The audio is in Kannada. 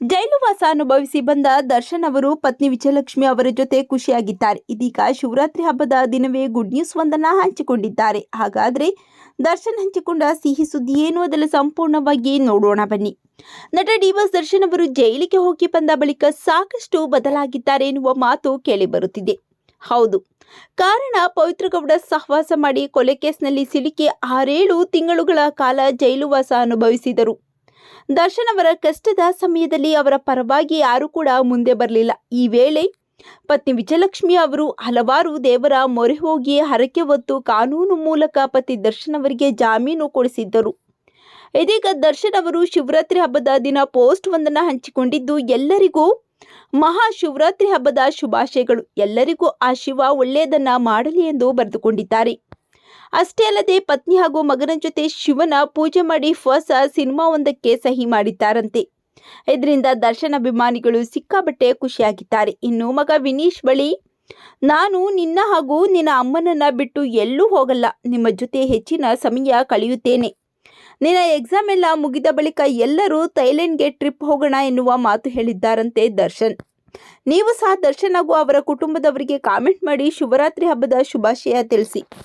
ಜೈಲುವಾಸ ಅನುಭವಿಸಿ ಬಂದ ದರ್ಶನ್ ಅವರು ಪತ್ನಿ ವಿಜಯಲಕ್ಷ್ಮಿ ಅವರ ಜೊತೆ ಖುಷಿಯಾಗಿದ್ದಾರೆ. ಇದೀಗ ಶಿವರಾತ್ರಿ ಹಬ್ಬದ ದಿನವೇ ಗುಡ್ ನ್ಯೂಸ್ ಒಂದನ್ನು ಹಂಚಿಕೊಂಡಿದ್ದಾರೆ. ಹಾಗಾದರೆ ದರ್ಶನ್ ಹಂಚಿಕೊಂಡ ಸಿಹಿ ಸುದ್ದಿ ಏನು? ಅದೆಲ್ಲ ಸಂಪೂರ್ಣವಾಗಿ ನೋಡೋಣ ಬನ್ನಿ. ನಟ ಡಿವಾಸ್ ದರ್ಶನ್ ಅವರು ಜೈಲಿಗೆ ಹೋಗಿ ಬಂದ ಬಳಿಕ ಸಾಕಷ್ಟು ಬದಲಾಗಿದ್ದಾರೆ ಎನ್ನುವ ಮಾತು ಕೇಳಿಬರುತ್ತಿದೆ ಹೌದು, ಕಾರಣ ಪವಿತ್ರಗೌಡ ಸಹವಾಸ ಮಾಡಿ ಕೊಲೆ ಕೇಸ್ನಲ್ಲಿ ಸಿಲುಕಿ ಆರೇಳು ತಿಂಗಳುಗಳ ಕಾಲ ಜೈಲುವಾಸ ಅನುಭವಿಸಿದರು. ದರ್ಶನ್ ಅವರ ಕಷ್ಟದ ಸಮಯದಲ್ಲಿ ಅವರ ಪರವಾಗಿ ಯಾರೂ ಕೂಡ ಮುಂದೆ ಬರಲಿಲ್ಲ. ಈ ವೇಳೆ ಪತ್ನಿ ವಿಜಯಲಕ್ಷ್ಮಿ ಅವರು ಹಲವಾರು ದೇವರ ಮೊರೆ ಹೋಗಿ ಹರಕೆ ಹೊತ್ತು ಕಾನೂನು ಮೂಲಕ ಪತಿ ದರ್ಶನ್ ಅವರಿಗೆ ಜಾಮೀನು ಕೊಡಿಸಿದ್ದರು. ಇದೀಗ ದರ್ಶನ್ ಅವರು ಶಿವರಾತ್ರಿ ಹಬ್ಬದ ದಿನ ಪೋಸ್ಟ್ ಒಂದನ್ನು ಹಂಚಿಕೊಂಡಿದ್ದು, ಎಲ್ಲರಿಗೂ ಮಹಾ ಶಿವರಾತ್ರಿ ಹಬ್ಬದ ಶುಭಾಶಯಗಳು. ಎಲ್ಲರಿಗೂ ಆ ಶಿವ ಒಳ್ಳೆಯದನ್ನ ಮಾಡಲಿ ಎಂದು ಬರೆದುಕೊಂಡಿದ್ದಾರೆ. ಅಷ್ಟೇ ಅಲ್ಲದೆ ಪತ್ನಿ ಹಾಗೂ ಮಗನ ಜೊತೆ ಶಿವನ ಪೂಜೆ ಮಾಡಿ ಹೊಸ ಸಿನಿಮಾ ಒಂದಕ್ಕೆ ಸಹಿ ಮಾಡಿದ್ದಾರಂತೆ. ಇದರಿಂದ ದರ್ಶನ್ ಅಭಿಮಾನಿಗಳು ಸಿಕ್ಕಾಬಟ್ಟೆ ಖುಷಿಯಾಗಿದ್ದಾರೆ. ಇನ್ನು ಮಗ ವಿನೀಶ್ ಬಳಿ, ನಾನು ನಿನ್ನ ಹಾಗೂ ನಿನ್ನ ಅಮ್ಮನನ್ನ ಬಿಟ್ಟು ಎಲ್ಲೂ ಹೋಗಲ್ಲ. ನಿಮ್ಮ ಜೊತೆ ಹೆಚ್ಚಿನ ಸಮಯ ಕಳೆಯುತ್ತೇನೆ. ನಿನ್ನ ಎಕ್ಸಾಮ್ ಎಲ್ಲ ಮುಗಿದ ಬಳಿಕ ಎಲ್ಲರೂ ಥೈಲೆಂಡ್ಗೆ ಟ್ರಿಪ್ ಹೋಗೋಣ ಎನ್ನುವ ಮಾತು ಹೇಳಿದ್ದಾರಂತೆ ದರ್ಶನ್. ನೀವು ಸಹ ದರ್ಶನ್ ಹಾಗೂ ಅವರ ಕುಟುಂಬದವರಿಗೆ ಕಾಮೆಂಟ್ ಮಾಡಿ ಶಿವರಾತ್ರಿ ಹಬ್ಬದ ಶುಭಾಶಯ ತಿಳಿಸಿ.